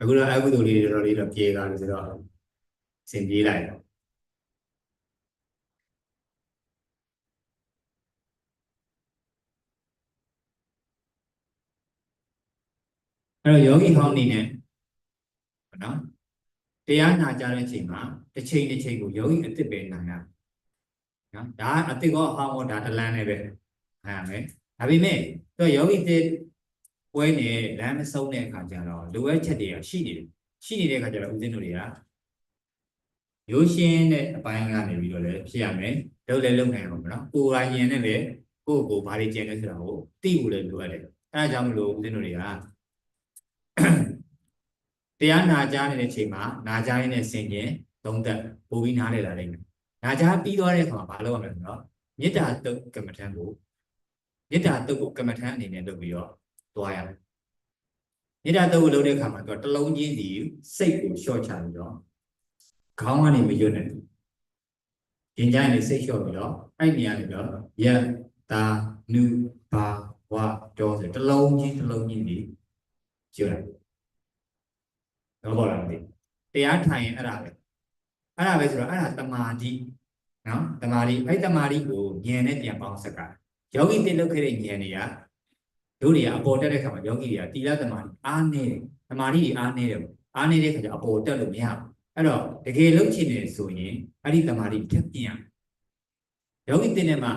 အခုတော့အကုသိုလ်လေးတွေတော်တော်လေးတော့ပြေကားလို့ဆိုတော့စင်ပြေးလိုက်တော့အဲ့တော့ယောဂီဟောင်းအနေနဲ့နော်တရားနာကြတဲ့အချိန်မှာတစ်ချိန်တစ်ချိန်ကိုယောဂီအစ်စ်ပဲနာရနော်ဒါအစ်စ်ကောဟောင်းကောဒါတလန်းနဲ့ပဲနာရမယ်ဒါပေမဲ့သူကယောဂီတဲ့ ပွဲနေလမ်းမဆုံးတဲ့အခါကျတော့လိုအပ်ချက်တွေကရှိနေတယ်ရှိနေတဲ့အခါကျတော့ဦးဇင်းတို့တွေကရိုးရှင်းတဲ့အပိုင်းကနေပြီးတော့လည်းဖြစ်ရမယ်လုပ်လည်းလုပ်နိုင်အောင်မနော်ကိုယ်တိုင်ရင်နဲ့လည်းကိုယ့်ကိုယ်ဘာတွေကျင်လဲဆိုတာကိုသိဖို့လည်းလိုအပ်တယ်အဲဒါကြောင့်မလို့ဦးဇင်းတို့တွေကတရားနာကြားနေတဲ့ချိန်မှာနာကြားရင်းနဲ့ဆင်ကျင်သုံးသက်ပို့ပြီးနားလည်လာနိုင်တယ်နာကြားပြီးသွားတဲ့အခါမှာဘာလုပ်ရမလဲဆိုတော့မေတ္တာတုတ်ကမ္မထံကိုမေတ္တာတုတ်ကိုကမ္မထံအနေနဲ့လုပ်ပြီးတော့ သွားရမယ်မေတ္တာတုတ်ကိုလုပ်တဲ့အခါမှာသူကတစ်လုံးချင်းစီစိတ်ကိုလျှော့ချပြီးတော့ခေါင်းကနေမရွတ်နဲ့ရင်ကြိုင်းနေစိတ်လျှော့ပြီးတော့အဲ့နေရာနေတော့ယတာနုဘာဝတောဆိုတစ်လုံးချင်းတစ်လုံးချင်းဒီကျွတ်လိုက်တော့ဘောလားမသိတရားထိုင်ရင်အဲ့ဒါပဲအဲ့ဒါပဲဆိုတော့အဲ့ဒါတမာတိနော်တမာတိအဲ့တမာတိကိုဉာဏ်နဲ့ပြန်ပေါင်းစက်ကယောဂီတိလုပ်ခဲ့တဲ့ဉာဏ်တွေက တို့တွေကအပေါ်တက်တဲ့ခါမှာယောဂီတွေကတိလတမာတိအားနေတယ်တမာတိတွေအားနေတယ်အားနေတဲ့ခါကျအပေါ်တက်လို့မရဘူးအဲ့တော့တကယ်လုပ်ချင်တယ်ဆိုရင်အဲ့ဒီတမာတိထပ်ပြင်ရယောဂီတင်တဲ့မှာ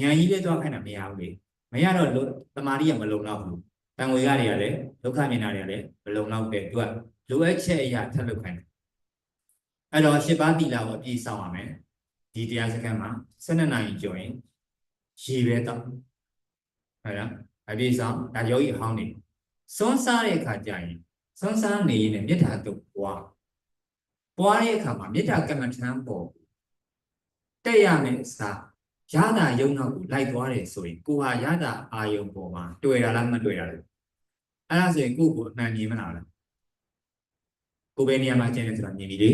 ဉာဏ်ကြီးလေးသွားခိုင်းတာမရဘူးလေမရတော့တမာတိကမလုံလောက်ဘူးတန်ဝေရတွေကလည်းဒုက္ခမြင်တာတွေကလည်းမလုံလောက်တဲ့သူကလိုအပ်ချက်အရာထပ်လုပ်ခိုင်းတယ်အဲ့တော့ရှစ်ပါးတိလာကိုအပြည့်ဆောင်ရမယ်ဒီတရားစခန်းမှာ12နာရီကျော်ရင်ရေပဲတော့ဟုတ်လား အပြည့်ဆောင်ဒါယောဂီအဟောင်းနေစွန်းစားတဲ့အခါကျရင်စွန်းစားနေရင်မေတ္တာတုတ်ပွားပွားတဲ့အခါမှာမေတ္တာကမ္မထံပေါ်တက်ရမယ်အစားရတာယုံနောက်ကိုလိုက်သွားတယ်ဆိုရင်ကိုဟာရတာအာယုံပေါ်မှာတွေ့ရလားမတွေ့ရလားအဲ့ဒါဆိုရင်ကိုကိုအမှန်မြင်မလားလားကိုပဲနေရာမှာကျင်းနေဆိုတာမြင်ပြီလေ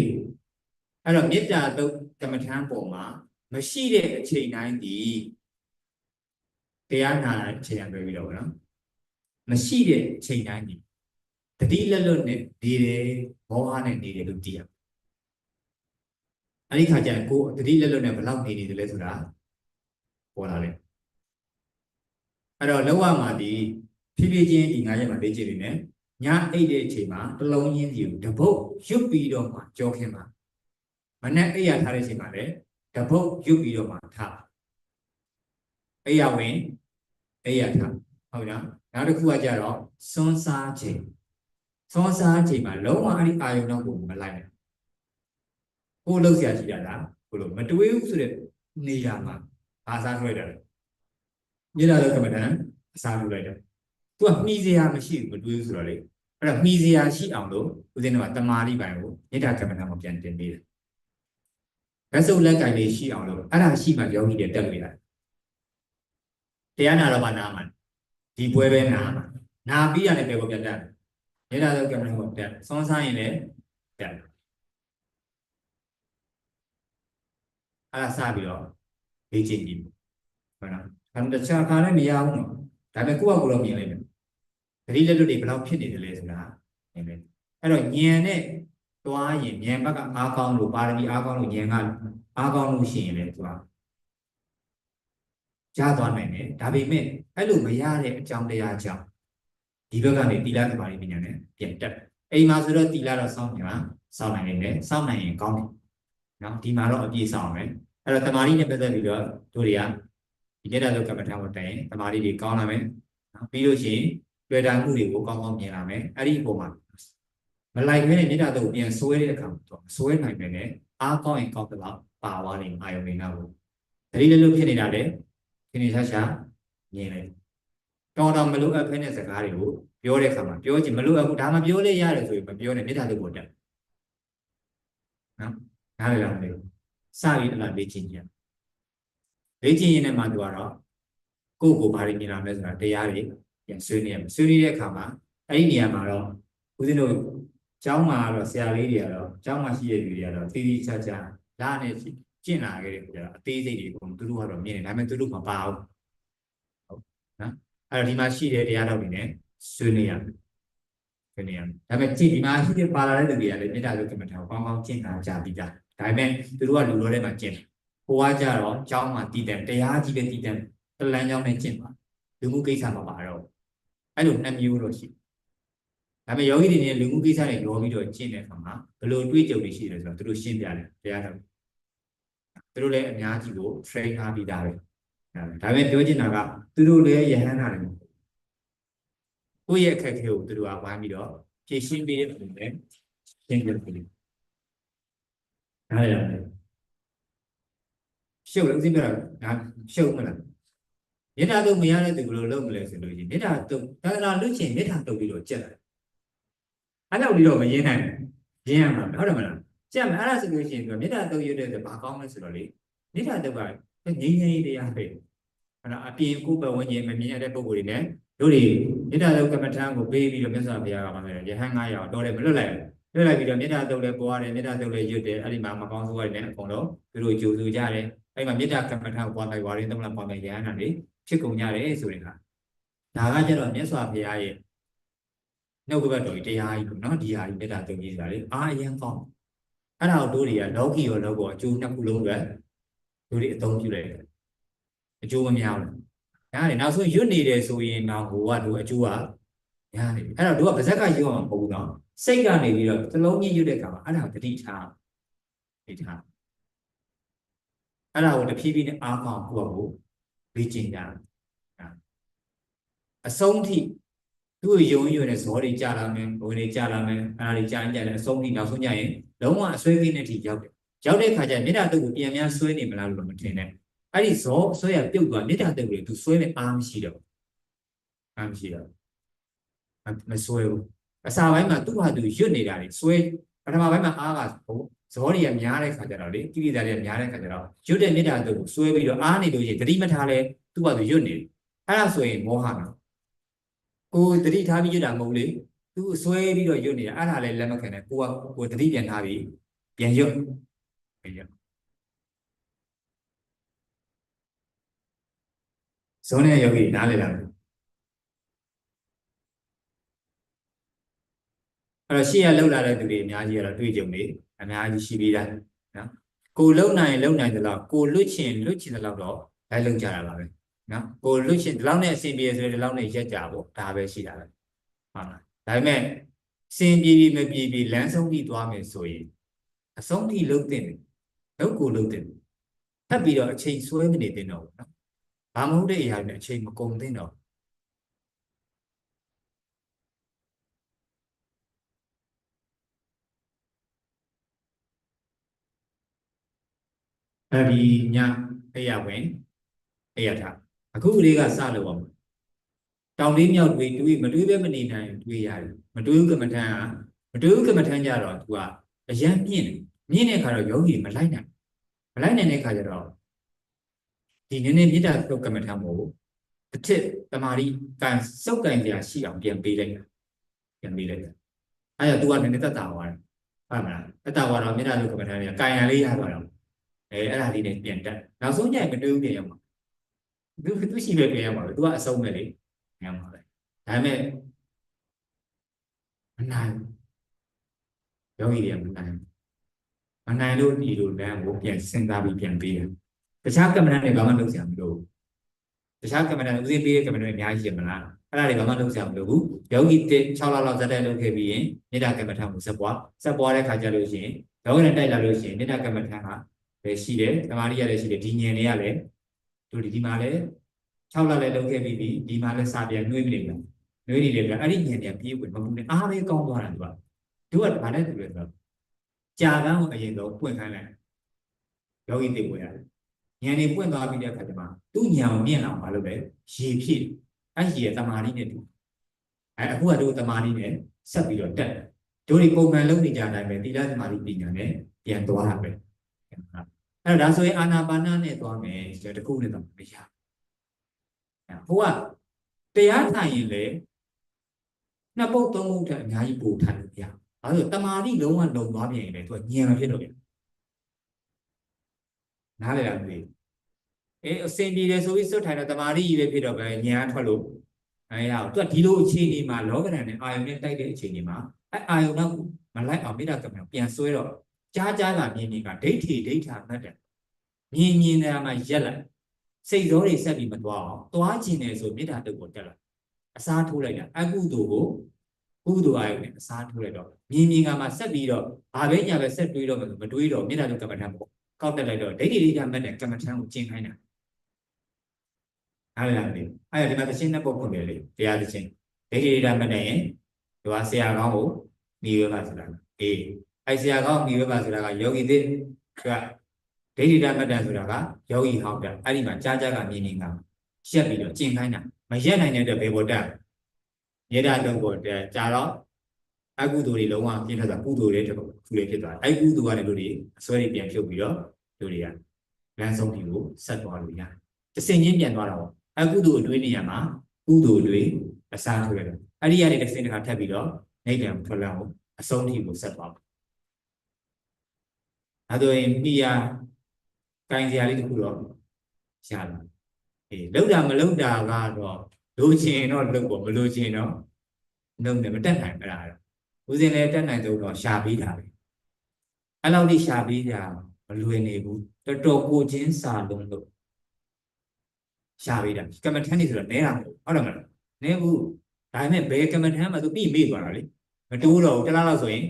အဲ့တော့မေတ္တာတုတ်ကမ္မထံပေါ်မှာမရှိတဲ့အချိန်တိုင်းဒီ တရားနာတဲ့အချိန်တိုင်းပြောပြီးတော့ဗောနော်မရှိတဲ့အချိန်တိုင်းဒီတတိလက်လွတ်နဲ့နေတယ်မောဟနဲ့နေတယ်လို့သိရအဲ့ဒီခါကျရင်ကိုတတိလက်လွတ်နဲ့ဘယ်လောက်နေနေတယ်လဲဆိုတာပေါ်လာတယ်အဲ့တော့လောကမှာဒီဖြည်းဖြည်းချင်းဒီငါးရက်မှာလေ့ကျင့်နေတယ်ညအိတ်တဲ့အချိန်မှာတလုံးချင်းစီကိုတပုတ်ရွတ်ပြီးတော့မှကြောခင်းမှာမနဲ့အိတ်ရထားတဲ့အချိန်မှာလည်းတပုတ်ရွတ်ပြီးတော့မှထားအိတ်ရဝင် အိတ်ရထားဟုတ်လားနောက်တစ်ခုကကြတော့စွန်းစားခြင်းစွန်းစားခြင်းမှာလုံးဝအဲ့ဒီအာယုံတော့ကိုမလိုက်နဲ့ကိုလှုပ်ရှားကြည့်ရတာကိုလို့မတွေးဘူးဆိုတဲ့နေရာမှာဘာစားထွက်တယ်မြေလာတော့ကမ္မဋ္ဌာန်းအစားလုပ်လိုက်တယ်သူကမှီစရာမရှိဘူးမတွေးဘူးဆိုတော့လေအဲ့တော့မှီစရာရှိအောင်လို့ဦးဇင်းတို့ကတမာတိပိုင်းကိုမေတ္တာကမ္မဋ္ဌာန်းကိုပြန်တင်ပေးတယ်ဘက်စုပ်လက်ကင်လေးရှိအောင်လို့အဲ့ဒါရှိမှယောဂီတွေတက်လို့ရတယ် တရားနာတော့မှနာမှာဒီပွဲပဲနာမှာနာပြီးရတယ်ပဲကိုပြန်တက်မေတ္တာကမ္မဋ္ဌာန်းကိုတက်ဆွမ်းစားရင်လည်းတက်အဲ့ဒါစပြီးတော့လေ့ကျင့်ကြည့်ဟုတ်လားဒါတခြားခါလည်းမရဘူးနော်ဒါပေမဲ့ကိုယ့်အကူတော့မြင်လိုက်မယ်ဂရိလက်လွတ်တွေဘယ်လောက်ဖြစ်နေတယ်လဲဆိုတာမြင်လိုက်အဲ့တော့ဉာဏ်နဲ့တွားရင်ဉာဏ်ဘက်ကအားကောင်းလို့ပါရမီအားကောင်းလို့ဉာဏ်ကအားကောင်းလို့ရှိရင်လည်းသူက ကြားသွားနိုင်တယ်ဒါပေမဲ့အဲ့လိုမရတဲ့အကြောင်းတရားကြောင့်ဒီဘက်ကနေတီလာသမားပညာနဲ့ပြန်တက်အိမ်မှာဆိုတော့တီလာတော့စောင့်နေတာစောင့်နိုင်နေတယ်စောင့်နိုင်ရင်ကောင်းတယ်နော်ဒီမှာတော့အပြည့်စောင့်မယ်အဲ့တော့တမာရီနဲ့ပတ်သက်ပြီးတော့တို့တွေကဒီနေ့တော့ကမ္ဘာထံကိုတိုင်တမာရီတွေကောင်းလာမယ်နော်ပြီးလို့ရှိရင်တွေ့တာမှုတွေကိုကောင်းကောင်းမြင်လာမယ်အဲ့ဒီအပေါ်မှာမလိုက်ခဲတဲ့မြေတာတော့ပြန်ဆွဲတဲ့အခါမှာတော့ဆွဲနိုင်မယ်နဲ့အားကောင်းရင်ကောင်းတော့ပါသွားနေအာယုံနေတာကိုတတိလည်းလို့ဖြစ်နေတာလေ ခင်းနေရှာရှာမြင်လိုက်တော်တော်မလို့အပ်ဖဲတဲ့စကားတွေကိုပြောတဲ့အခါမှာပြောချင်မလို့အခုဒါမှပြောလေရတယ်ဆိုရင်မပြောနဲ့မြေတာလို့ကိုတက်နော်နားလည်လားမသိဘူးစပြီးအဲ့ဒါလေ့ကျင့်ကြလေ့ကျင့်ရင်လည်းမှသူကတော့ကိုယ့်ကိုဘာတွေမြင်လာမလဲဆိုတာတရားတွေပြန်ဆွေးနွေးရမယ်ဆွေးနွေးတဲ့အခါမှာအဲ့ဒီနေရာမှာတော့ဦးဇင်းတို့ကျောင်းမှာတော့ဆရာလေးတွေကတော့ကျောင်းမှာရှိတဲ့လူတွေကတော့တီးတီးချာချာလာနဲ့ ကျင့်လာခဲ့တဲ့ကြတော့အသေးစိတ်တွေကိုသူတို့ကတော့မြင်တယ်ဒါပေမဲ့သူတို့မပါဘူးဟုတ်နော်အဲ့တော့ဒီမှာရှိတဲ့တရားတော်တွေနဲ့ဆွေးနွေးရမယ် ဒီနေရာဒါပေမဲ့ကြည့်ဒီမှာရှိတဲ့ပါလာတဲ့သူတွေကလည်းမေတ္တာလုကမထံကိုကောင်းကောင်းကျင့်တာကြပြီးသားဒါပေမဲ့သူတို့ကလူတော်ထဲမှာကျင့်တယ်ဟိုကကြတော့เจ้าမှာတည်တယ်တရားကြီးပဲတည်တယ်တလန်းเจ้าနဲ့ကျင့်ပါလူမှုကိစ္စမှာပါတော့အဲ့လိုနှစ်မျိုးတော့ရှိဒါပေမဲ့ယောဂီတွေနဲ့လူမှုကိစ္စတွေရောပြီးတော့ကျင့်တဲ့အခါမှာဘယ်လိုတွေးကြုံတွေရှိတယ်ဆိုတော့သူတို့ရှင်းပြတယ်တရားတော်သူ တို့လည်းအများကြီးကို train ထားပြီးသားပဲဒါပေမဲ့ပြောချင်တာကသူတို့လည်းယဟန်တာတွေမဟုတ်ကိုယ့်ရဲ့အခက်အခဲကိုသူတို့ကဝိုင်းပြီးတော့ဖြေရှင်းပေးတဲ့ပုံနဲ့ရှင်းပြတယ်နားရရတယ်ရှုပ်လို့ဥစဉ်ပြတာဒါရှုပ်မလားမေတ္တာတုတ်မရတဲ့သူဘယ်လိုလုပ်မလဲဆိုလို့ရှိရင်မေတ္တာတုတ်ဒါကလာလွတ်ချင်မေတ္တာတုတ်ပြီးတော့ကြက်တယ်အဲ့လောက်ပြီးတော့မရင်းနိုင်ဘူးရင်းရမှာဟုတ်တယ်မလား ကြက်မယ်အဲ့ဒါဆိုလို့ရှိရင်မေတ္တာတုတ်ရတဲ့ဘာကောင်းလဲဆိုတော့လေမေတ္တာတုတ်ကငြိမ်းချမ်းရေးတရားပဲအဲ့တော့အပြင်ကိုယ်ပဝန်းကျင်မမြင်ရတဲ့ပုံကိုယ်တွေနဲ့တို့တွေမေတ္တာတုတ်ကမ္မထံကိုပေးပြီးတော့မြတ်စွာဘုရားကမှလည်းရဟန်း900တော့တယ်မလွတ်လိုက်ဘူးလွတ်လိုက်ပြီးတော့မေတ္တာတုတ်လည်းပွားတယ်မေတ္တာတုတ်လည်းရွတ်တယ်အဲ့ဒီမှာမကောင်းဆိုးတွေနဲ့အကုန်လုံးသူတို့ကြိုဆိုကြတယ်အဲ့မှာမေတ္တာကမ္မထံကိုပွားလိုက်ဝါရင်သမလပွားလိုက်ရဟန်းတာတွေဖြစ်ကုန်ကြတယ်ဆိုတဲ့ဟာဒါကကြတော့မြတ်စွာဘုရားရဲ့နှုတ်ကပတ်တော်ကြီးတရားကြီးပေါ့နော်ဒီဟာကြီးမေတ္တာတုတ်ကြီးဆိုတာလေအာအရင်ကောင်း အဲ့ဒါကိုတို့တွေကလောကီရောလောကောအကျိုးနှစ်ခုလုံးပဲတို့တွေအသုံးပြုလိုက်တယ်အကျိုးမများဘူးညာလေနောက်ဆုံးရွတ်နေတယ်ဆိုရင်တော့ဟိုကတို့အကျိုးကညာနေပြီအဲ့တော့တို့ကပါဇက်ကရွတ်မှာမဟုတ်ဘူးနော်စိတ်ကနေပြီးတော့သလုံးကြီးရွတ်တဲ့အခါမှာအဲ့ဒါကိုတတိထားတတိထားအဲ့ဒါကိုတဖြည်းဖြည်းနဲ့အားကောင်းကိုယ့်ကိုလေ့ကျင့်ကြအဆုံးထိ သူ့ယုံရွံ့တဲ့ဇောတွေကြာလာမယ်ဘဝင်တွေကြာလာမယ်အဲ့ဒါတွေကြာရင်ကြာတယ်အဆုံးထိနောက်ဆုံးကြရင်လုံးဝအစွဲကင်းတဲ့ထိရောက်တယ်ရောက်တဲ့ခါကျရင်မေတ္တာတုတ်ကိုပြန်ပြန်ဆွဲနေမလားလို့မထင်နဲ့အဲ့ဒီဇောဆွဲရပြုတ်သွားမေတ္တာတုတ်တွေသူဆွဲမဲ့အားမရှိတော့အားမရှိတော့မဆွဲဘူးအစာပိုင်းမှာသူ့ဟာသူရွတ်နေတာတွေဆွဲပထမပိုင်းမှာအားကဟိုဇောတွေကများတဲ့ခါကျတော့လေကိရိတာတွေကများတဲ့ခါကျတော့ရွတ်တဲ့မေတ္တာတုတ်ကိုဆွဲပြီးတော့အားနေလို့ရှိရင်တတိမထားလဲသူ့ဟာသူရွတ်နေတယ်အဲ့ဒါဆိုရင်မောဟနော် ကိုတတိထားပြီးရွတ်တာမဟုတ်လေသူဆွဲပြီးတော့ရွတ်နေတာအဲ့ဒါလည်းလက်မခံနဲ့ကိုကကိုတတိပြန်ထားပြီးပြန်ရွတ်ပြန်ရွတ်ဇုံးတဲ့ယောဂီနားလည်လားအဲ့တော့ရှေ့ရလောက်လာတဲ့သူတွေအများကြီးကတော့တွေ့ကြုံနေအများကြီးရှိပြီးသားနော်ကိုလုံနိုင်လုံနိုင်တယ်လို့ကိုလွတ်ချင်လွတ်ချင်တယ်လို့တော့လိုက်လုံကြတာပါပဲ နော်ကိုလွတ်ချင်ဒီလောက်နဲ့အဆင်ပြေဆိုရင်ဒီလောက်နဲ့ရက်ကြပေါ့ဒါပဲရှိတာပဲဟုတ်လားဒါပေမဲ့အဆင်ပြေပြီးမပြေပြီးလမ်းဆုံးပြီးသွားမယ်ဆိုရင်အဆုံးထိလုံတဲ့လုံကိုလုံတဲ့ထပ်ပြီးတော့အချိန်ဆွဲမနေသင့်တော့ဘူးနော်ဘာမဟုတ်တဲ့အရာတွေနဲ့အချိန်မကုန်သင့်တော့အဲဒီညအဲ့ရဝင်အဲ့ရထား အခုကလေးကစလို့ပါတောင်လေးမြောက်တွေးတွေးမတွေးပဲမနေနိုင်တွေးရတယ်မတွေးဘူးကမ္မထန်ကမတွေးဘူးကမ္မထန်ကြတော့ तू ကအရန်မြင့်တယ်မြင့်တဲ့ခါတော့ယောဂီမလိုက်နိုင်မလိုက်နိုင်တဲ့ခါကျတော့ဒီနည်းနည်းမေတ္တာတုတ်ကမ္မထမို့တစ်ထစ်တမာရီကန်စုပ်ကန်ကြရှိအောင်ပြန်ပေးလိုက်တာပြန်ပေးလိုက်တာအဲဒါ तू ကနည်းနည်းတက်တာသွားတယ်ဟုတ်မလားတက်တာသွားတော့မေတ္တာတုတ်ကမ္မထတွေကကန်ရလေးရသွားတော့အဲအဲ့ဒါလေးနဲ့ပြန်တက်နောက်ဆုံးညမတွေးဘူးပြန်ရမှာ သူသူရှိပဲပြန်ရမှာပဲ तू ကအဆုံးပဲလေပြန်ရမှာပဲဒါပေမဲ့မနိုင်ယောဂီတွေကမနိုင်မနိုင်လို့ဒီလိုလမ်းကိုပြန်စဉ်းစားပြီးပြန်ပေးတယ်တခြားကမ္မဋ္ဌာန်းတွေဘာမှလုပ်စရာမလိုဘူးတခြားကမ္မဋ္ဌာန်းဥစဉ်ပေးတဲ့ကမ္မဋ္ဌာန်းတွေအများကြီးရှိမလားအဲ့ဒါတွေဘာမှလုပ်စရာမလိုဘူးယောဂီတစ်6လလောက်ဇက်တိုက်လုပ်ခဲ့ပြီးရင်မေတ္တာကမ္မဋ္ဌာန်းကိုဆက်ပွားဆက်ပွားတဲ့ခါကျလို့ရှိရင်ယောဂီနဲ့တိုက်လာလို့ရှိရင်မေတ္တာကမ္မဋ္ဌာန်းကလည်းရှိတယ်သမာဓိရလည်းရှိတယ်ဒီဉာဏ်တွေကလည်း တို့ဒီမှာလည်း6လလည်းလုပ်ခဲ့ပြီးပြီဒီမှာလည်းစာပြန်နှွေးမနေဘူးနှွေးနေတယ်ပြအဲ့ဒီဉာဏ်တွေကပြေးဝင်မပူနဲ့အားပဲကောင်းသွားတာသူကတို့ကဘာလဲတူလဲဆိုတော့ကြာကန်းကိုအရင်ဆုံးပွင့်ခိုင်းလိုက်ယောဂီသိဝင်ရတယ်ဉာဏ်တွေပွင့်သွားပြီးတဲ့အခါကျမှသူ့ဉာဏ်ကိုမြင့်လာအောင်မလုပ်လဲရေဖြစ်အဲ့ရေတမာရီနဲ့တူအဲအခုကတို့တမာရီနဲ့ဆက်ပြီးတော့တက်တို့ဒီပုံမှန်လုပ်နေကြတိုင်းပဲသီလသမာဓိပညာနဲ့ပြန်သွားတာပဲ အဲ့တော့ဒါဆိုရင်အာနာပါနနဲ့သွားမယ်ဆိုတော့တခုနဲ့တော့မရဟိုကတရားထိုင်ရင်လေနှစ်ပုတ်သုံးပုတ်တက်အများကြီးပို့ထိုင်လို့ရအဲဒါဆိုတမာရီလုံးဝလုံသွားပြင်ရင်လေသူကညံဖြစ်တော့ရနားလည်လားမသိဘူးအေးအစင်ပြေတယ်ဆိုပြီးစွတ်ထိုင်တော့တမာရီကြီးပဲဖြစ်တော့ပဲညံထွက်လို့အဲရအောင်သူကဒီလိုအခြေအနေမှာလောကဓာတ်နဲ့အာယုန်နဲ့တိုက်တဲ့အခြေအနေမှာအဲအာယုန်တော့မလိုက်အောင်မေတ္တာကမ္မပြန်ဆွဲတော့ ကြားကြားလာမြင်မြင်ကဒိဋ္ဌိဒိဋ္ဌာမှတ်တယ်မြင်မြင်တယ်မှာရက်လိုက်စိတ်ရောတွေဆက်ပြီးမသွားအောင်သွားကျင်တယ်ဆိုမေတ္တာတုတ်ကိုတက်လာအစားထိုးလိုက်တာအကုသိုလ်ကိုကုသိုလ်အာယုန်နဲ့အစားထိုးလိုက်တော့မြင်မြင်ကမှဆက်ပြီးတော့ဘာပဲညာပဲဆက်တွေးတော့မတွေးတော့မေတ္တာတုတ်ကမ္မထံပေါ့ကောက်တက်လိုက်တော့ဒိဋ္ဌိဒိဋ္ဌာမှတ်တဲ့ကမ္မထံကိုကျင့်ခိုင်းတာအားရလေအဲ့ဒီမှာသချင်းနှစ်ပုတ်ဖွင့်တယ်လေတရားသချင်းဒိဋ္ဌိဒိဋ္ဌာမှတ်တဲ့ရင်ဒီဟာဆရာကောင်းကိုမိဝဲပါဆိုတာအေး အဲ့ဆရာကောင်းမိဝဲပါဆိုတာကယောဂီတစ်ကဒိဋ္ဌိဒိဋ္ဌာမှတ်တယ်ဆိုတာကယောဂီဟောင်းတာအဲ့ဒီမှာကြားကြားကမြင်မြင်ကရက်ပြီးတော့ကျင့်ခိုင်းတာမရက်နိုင်တဲ့အတွက်ဘေဘောတက်မြေတာတော့ကိုတက်ကြာတော့အကုသိုလ်တွေလုံးဝပြင်းထန်တာကုသိုလ်တွေတစ်ခုလေးဖြစ်သွားတယ်အဲ့ကုသိုလ်ကလည်းတို့တွေအစွဲတွေပြန်ဖြုတ်ပြီးတော့တို့တွေကလမ်းဆုံးဒီကိုဆက်သွားလို့ရတယ်။တစ်စင်ချင်းပြန်သွားတာပေါ့အကုသိုလ်အတွေးနေရမှာကုသိုလ်တွေအစားထိုးရတယ်။အဲ့ဒီကနေတစ်စင်တစ်ခါထပ်ပြီးတော့နေပြန်ထွက်လာအောင်အဆုံးထိကိုဆက်သွားပါ။ အဲဒါရင်မိယာကင်စရာလေးတစ်ခုတော့ရှာလာ။အေးလောက်တာမလောက်တာကတော့လိုချင်တော့လောက်ပေါ့မလိုချင်တော့လုံတယ်မတက်နိုင်အဲ့ဒါတော့ဦးစင်လည်းတက်နိုင်တော့ရှာပြီးတာပဲ။အဲ့လောက်ထိရှာပြီးတာမလွယ်နေဘူးတော်တော်ကိုချင်းစာလုံးလို့ရှာပေးတာကမ္မထန်နေဆိုတော့နဲတာမဟုတ်ဟုတ်တယ်မလားနဲဘူးဒါပေမဲ့ဘယ်ကမ္မထန်မှသူပြီးမေ့သွားတာလေမတိုးတော့ဘူးတစ်လားလောက်ဆိုရင်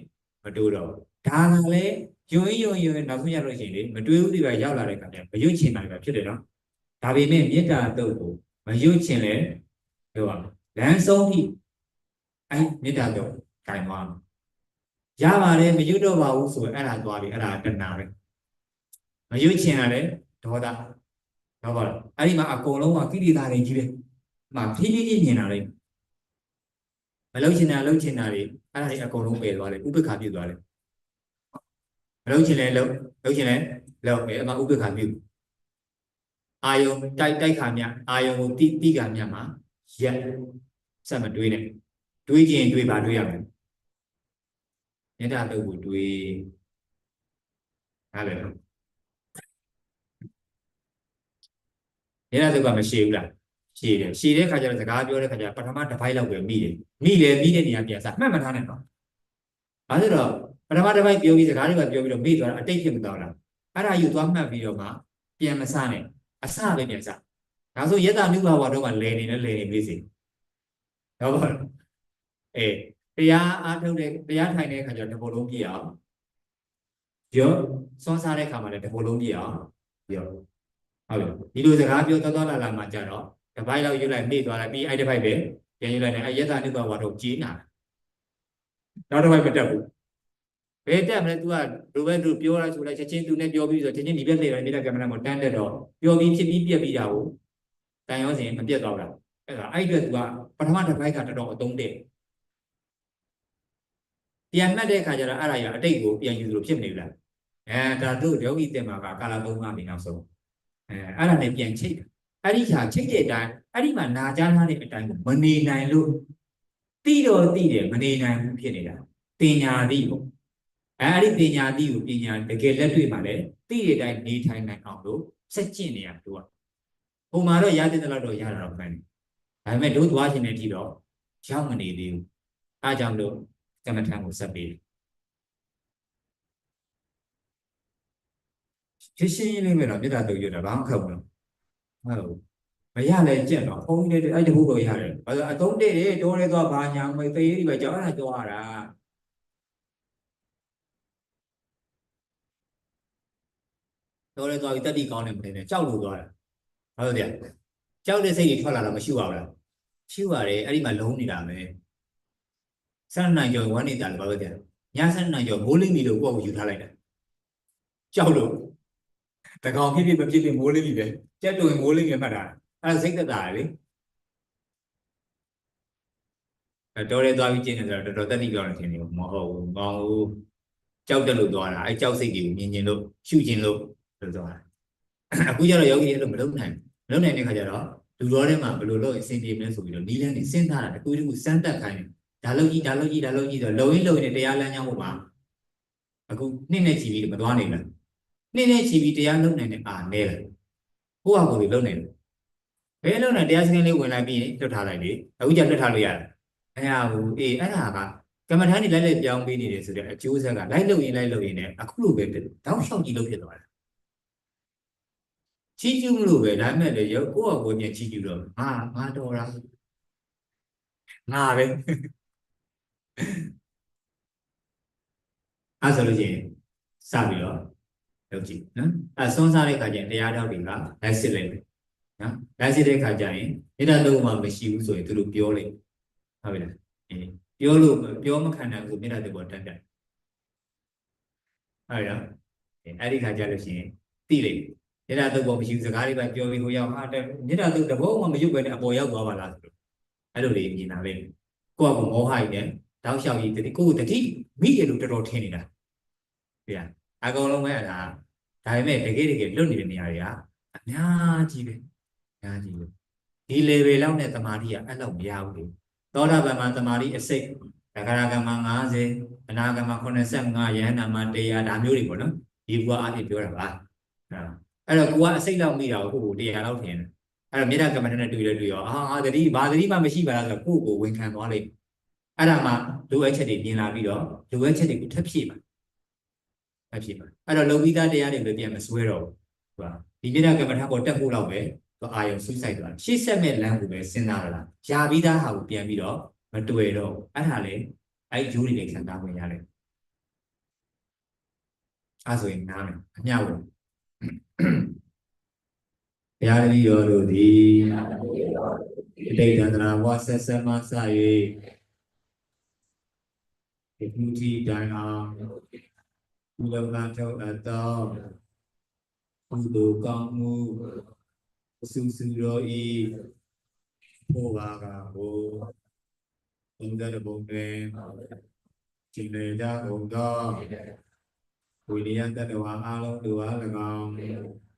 မတိုးတော့ဘူးဒါကလည်း ယုံယုံယုံနောက်ဆုံးရလို့ရှိရင်လေမတွေးဘူးဒီပဲရောက်လာတဲ့ခါကျမရွတ်ချင်တာပဲဖြစ်တယ်နော်ဒါပေမဲ့မေတ္တာတုတ်ကိုမရွတ်ချင်လဲပြောပါလမ်းဆုံးထိအဲမေတ္တာတုတ်ခြင်သွားရပါတယ်မရွတ်တော့ပါဘူးဆိုရင်အဲ့ဒါသွားပြီအဲ့ဒါတဏှာပဲမရွတ်ချင်ရလဲဒေါသဟုတ်ပါလားအဲ့ဒီမှာအကုန်လုံးကကိရိတာတွေကြီးပဲ။မှဖြည်းဖြည်းချင်းမြင်လာလိုက်မလုံချင်တာလုံချင်တာတွေအဲ့ဒါတွေအကုန်လုံးပယ်သွားတယ်ဥပ္ပခါပြုတ်သွားတယ်။ မလုံချင်လဲလုံလုံချင်လဲလုံပဲအမှဥပ္ပခါပြုတ်အာယုံတိုက်တိုက်ခါမြအာယုံကိုတိတိခါမြမှာရက်ဆက်မတွေးနဲ့တွေးခြင်းတွေးပါတွေးရမယ်။မေတ္တာလုပ်ကိုတွေးဟာလေမျက်နှာစုပ်ကမရှိဘူးလားရှိတယ်ရှိတဲ့ခါကျတော့စကားပြောတဲ့ခါကျပထမတစ်ပိုက်လောက်ပဲမိတယ်မိတယ်မိတဲ့နေရာပြန်စားမှတ်မထားနဲ့တော့ဘာလို့တော့ ပထမတစ်ပိုက်ပြောပြီးစကားတွေကပြောပြီးတော့မိသွားတာအတိတ်ဖြစ်မသွားလားအဲ့ဒါယူသွားမှတ်ပြီးတော့မှပြန်မစားနဲ့အစပဲပြန်စားဒါဆိုယတနုဘာဝတော့မှလဲနေလဲလဲနေပြီစီဟုတ်ပါဘူးအေးတရားအားထုတ်တဲ့တရားထိုင်တဲ့ခါကျတော့တစ်ပုံလုံးပြည့်အောင်ပြောစွန်းစားတဲ့ခါမှာလည်းတစ်ပုံလုံးပြည့်အောင်ပြောဟုတ်ပြီဒီလိုစကားပြောတော်တော်လာလာမှကြတော့တစ်ပိုက်လောက်ရွတ်လိုက်မိသွားလိုက်ပြီးအဲ့တစ်ပိုက်ပဲပြန်ရွတ်လိုက်တယ်အဲ့ယတနုဘဝတော့ကြီးနာနောက်တစ်ပိုက်မတက်ဘူး ဘယ်တက်မလဲ तू ကလိုပဲသူပြောလိုက်ဆိုလိုက်ချက်ချင်း तू နဲ့ပြောပြီးဆိုချက်ချင်းဒီဘက်လှည့်လိုက်မိတဲ့ကင်မရာမှာတန်းတက်တော့ပြောပြီးဖြစ်ပြီးပြက်ပြီးတာကိုတန်ရောစင်မပြက်တော့တာအဲ့ဒါအဲ့အတွက် तू ကပထမတစ်ပိုက်ကတော်တော်အသုံးတဲ့ပြန်မှတ်တဲ့အခါကျတော့အဲ့ဒါရအတိတ်ကိုပြန်ယူလို့ဖြစ်မနေဘူးလားအဲဒါတို့ယောဂီတင်မှာကကာလသုံးပါးပြီနောက်ဆုံးအဲအဲ့ဒါနဲ့ပြန်ချိတ်အဲ့ဒီခါချိတ်တဲ့အတိုင်းအဲ့ဒီမှာနာကြားထားတဲ့အတိုင်းကိုမနေနိုင်လို့တိတော့တိတယ်မနေနိုင်ဘူးဖြစ်နေတာတင်ညာတိပေါ့ အဲ့ဒီတင်ညာတိကိုပညာတကယ်လက်တွေ့မှာလည်းတိတဲ့အတိုင်းနေထိုင်နိုင်အောင်လို့စက်ကျင့်နေရတို့ကဟိုမှာတော့ရတဲ့လောက်တော့ရတာတော့မှန်တယ်ဒါပေမဲ့တို့သွားခြင်းတဲ့အထိတော့ရောက်မနေသေးဘူးအားကြောင့်လို့ကမ္မထံကိုဆက်ပေးတယ်ရှင်းရှင်းလေးပဲတော့မေတ္တာတုတ်ရတာဘာမှခက်ဘူးဟုတ်မရလဲကြက်တော့ဘုန်းကြီးတွေအဲ့တခုတော့ရတယ်ဘာလို့အတုံးတဲ့တယ်တိုးလဲသွားဘာညာမသေးသေးပဲကြောက်အဲ့ဒါကြောက်ရတာ တိုးလဲသွားပြီးတက်တိကောင်းတယ်မနေနဲ့ကြောက်လို့သွားတာဟုတ်တယ်ကြောက်တဲ့စိတ်တွေထွက်လာတော့မရှိပါဘူးလားရှိပါတယ်အဲ့ဒီမှာလုံးနေတာပဲဆန်းနိုင်ကျော်ဝမ်းနေတာလည်းဘာလို့လဲညဆန်းနိုင်ကျော်မိုးလိမ့်မီလို့ကိုယ့်ကိုယူထားလိုက်တာကြောက်လို့တကောင်ဖြစ်ဖြစ်မဖြစ်ဖြစ်မိုးလိမ့်မီပဲကြက်တူရင်မိုးလိမ့်မီမှတ်တာအဲ့ဒါစိတ်သက်သာလေအဲတော်ရဲသွားပြီးကျင်းနေဆိုတော့တော်တော်တက်တိပြောင်းနေခြင်းမဟုတ်ဘူးကောင်းဘူးကြောက်တက်လို့သွားတာအဲကြောက်စိတ်တွေကိုမြင်ကျင်လို့ရှုကျင်လို့ လို့သွားတာအခုကျတော့ယောဂီတွေအဲ့လိုမလုပ်နိုင်မလုပ်နိုင်တဲ့ခါကျတော့လူတော်ထဲမှာဘယ်လိုလုပ်အဆင်ပြေမလဲဆိုပြီးတော့နီးလန်းနေစဉ်းစားတာတကူတကူစမ်းတက်ခိုင်းတယ်ဒါလုပ်ကြီးဒါလုပ်ကြီးဒါလုပ်ကြီးဆိုလုံရင်းလုံရင်းတရားလမ်းကြောင်းပေါ်မှာအခုနှစ်နဲ့ချီပြီးမသွားနိုင်လားနှစ်နဲ့ချီပြီးတရားလုပ်နိုင်တဲ့အာနဲလားကိုယ့်ဟာကိုယ်လုံနိုင်တယ်ဘယ်လုံးနဲ့တရားစခန်းလေးဝင်လိုက်ပြီးလွတ်ထားလိုက်လေအခုကျလွတ်ထားလို့ရတယ်အဲဟာဟိုအေးအဲ့ဒါကကမ္မထာနေလိုက်လိုက်ပြောင်းပေးနေတယ်ဆိုတဲ့အကျိုးဆက်ကလိုက်လို့ရင်လိုက်လို့ရင်လည်းအခုလိုပဲဖြစ်တောက်လျှောက်ကြည့်လို့ဖြစ်သွားတယ် ချီးကျူးမလို့ပဲဒါပေမဲ့လေရုပ်ကိုယ့်အကိုညချီးကျူးတော့ငါငါတော်တာငါပဲအဲဆိုလို့ရှိရင်စပြီးတော့လုပ်ကြည့်နော်အဲဆွန်းစားတဲ့ခါကျရင်တရားတော်တွေကလိုက်စစ်လိုက်မယ်နော်လိုက်စစ်တဲ့ခါကျရင်မေတ္တာတုံးမှမရှိဘူးဆိုရင်သူတို့ပြောလိုက်ဟုတ်ပြီလားအေးပြောလို့ပြောမခံနိုင်ဘူးမေတ္တာတုံးပေါ်တက်တယ်ဟုတ်ရောအဲ့ဒီခါကျလို့ရှိရင်တိလိုက် မေတ္တာတုံးပေါ်မရှိဘူးစကားလေးပဲပြောပြီးဟိုရောက်ဟာတဲ့မေတ္တာတုံးတဘောမှမရုပ်ပဲနဲ့အပေါ်ရောက်သွားပါလားဆိုတော့အဲ့လိုလေးမြင်လာလိမ့်မယ်ကိုယ့်အကူမောဟကြီးနဲ့တောက်လျှောက်ကြီးတတိကိုယ်တတိမိတယ်လို့တော်တော်ထင်နေတာပြရအကောင်လုံးပဲအဲ့ဒါဒါပေမဲ့တကယ်တကယ်လွတ်နေတဲ့နေရာတွေကအများကြီးပဲအများကြီးပဲဒီ level လောက်နဲ့တမာတိကအဲ့လောက်မရဘူးလေသောတာပန်မှာတမာတိအစိတ်သက္ကရာကမ္မ50အနာကမ္မ85ယဟနာမ100ဒါမျိုးတွေပေါ့နော်ဒီဘုရားအဖြစ်ပြောတာပါ အဲ့တော့ကိုကအစိတ်လောက်မိတာကိုကို100လောက်ထင်တယ်အဲ့တော့မြေတာကမ္မထနဲ့တွေ့လဲတွေ့ရောအာအာတတိဘာတတိမှမရှိပါလားဆိုတော့ကိုကိုဝန်ခံသွားလိုက်အဲ့ဒါမှလိုအပ်ချက်တွေပြင်လာပြီးတော့လိုအပ်ချက်တွေကိုထပ်ဖြည့်ပါထပ်ဖြည့်ပါအဲ့တော့လုံပြီးသားတရားတွေပဲပြန်မစွဲတော့ဘူးဟုတ်ပါဒီမြေတာကမ္မထကိုတက်ဖို့လောက်ပဲသူအာယုံဆွဆိုင်သွားရှေ့ဆက်မဲ့လမ်းကိုပဲစဉ်းစားရတာယာပြီးသားဟာကိုပြန်ပြီးတော့မတွေ့တော့အဲ့ဒါလေအဲ့ဂျိုးတွေခံစားဝင်ရတယ်အဲ့ဆိုရင်နားမယ်အမျှဝင် ဘုရားတပည့်တော်တို့သည်အတိတ်တန္တရာဘဝဆက်ဆက်မှစ၍ဒီမှုတိတိုင်းအောင်ဘုလောကထုတ်အပ်သောကုသိုလ်ကောင်းမှုအစုစုတော်ဤဘုရားကဟိုဘုံတဲ့ဘုံတွင်ကျင်လေကြကုန်သောဝိရိယတတ္တဝါအလုံးတို့အား၎င်း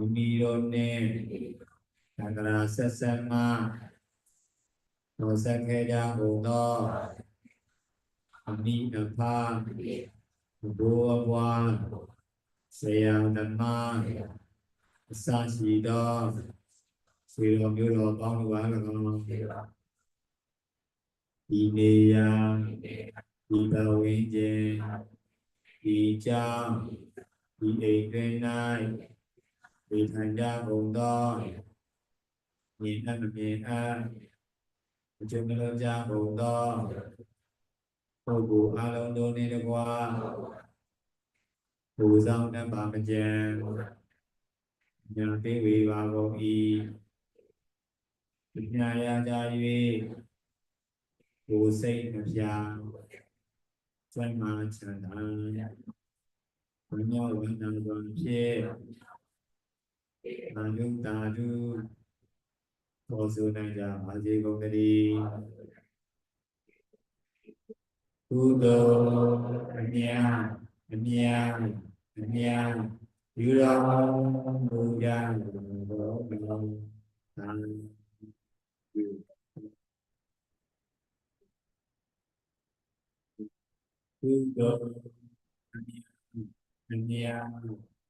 မိမိတို့နှင့်သံဃာဆက်ဆက်မှသောဆက်ခဲ့ကြကုန်သောအမိအဖဘိုးဘွားဆရာဓမ္မအစရှိသောဆွေတော်မျိုးတော်ပေါင်းတို့အား၎င်းဒီနေရာဒီဘဝင်းကျင်ဒီကြောင့်ဒီအိမ်တွင်၌ ဒီထိုင်ကြကုန်သောမြင်အပ်မမြင်အပ်အကျုံးမလုံးကြကုန်သောပုဂ္ဂိုလ်အလုံးတို့နှင့်တကွာဘူဆောင်တတ်ပါမကြံညာသိဝေပါကုန်၏ပညာရကြ၍ကိုယ်စိတ်မပြစွမ်းမှချမ်းသာဘုညဝန္တံစွာဖြင့် အာယုတာတုပေါ်ဆိုနိုင်ကြပါစေကုန်သတည်းကုသိုလ်အမြတ်အမြတ်အမြတ်ယူတော်မူကြသောဘုရားသံကုသိုလ်အမြတ်အမြတ်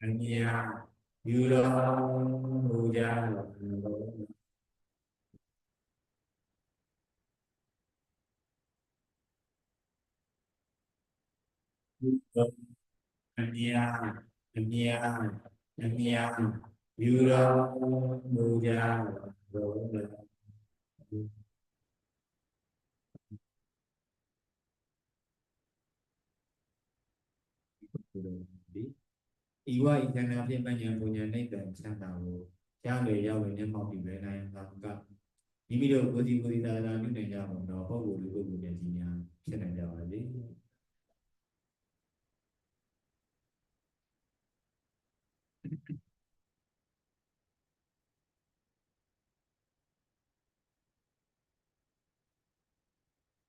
အမြတ် ယူတော်မူကြသောကုသိုလ်အမြတ်အမြတ်အမြတ်ယူတော်မူကြသောဒီ ဤဝဤခန္ဓာဖြင့်ပညာပညာနိဗ္ဗာန်ချမ်းသာကိုရလေရောက်လေမျက်မှောက်ပြီးပဲနိုင်သာကမိမိတို့ကိုယ်စီကိုယ်စီသာသာပြုနိုင်ကြအောင်တော့ပုဂ္ဂိုလ်လူပုဂ္ဂိုလ်နဲ့ကြီးများဖြစ်နိုင်ကြပါစေ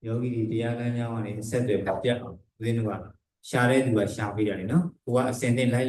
ယောဂီတွေတရားလမ်းကြောင်းကနေအဆက်တွေပြတ်အောင်ဦးဇင်းတို့ကရှာတဲ့သူကရှာပေးတာလေနော်ကိုကအစင်နဲ့လိုက်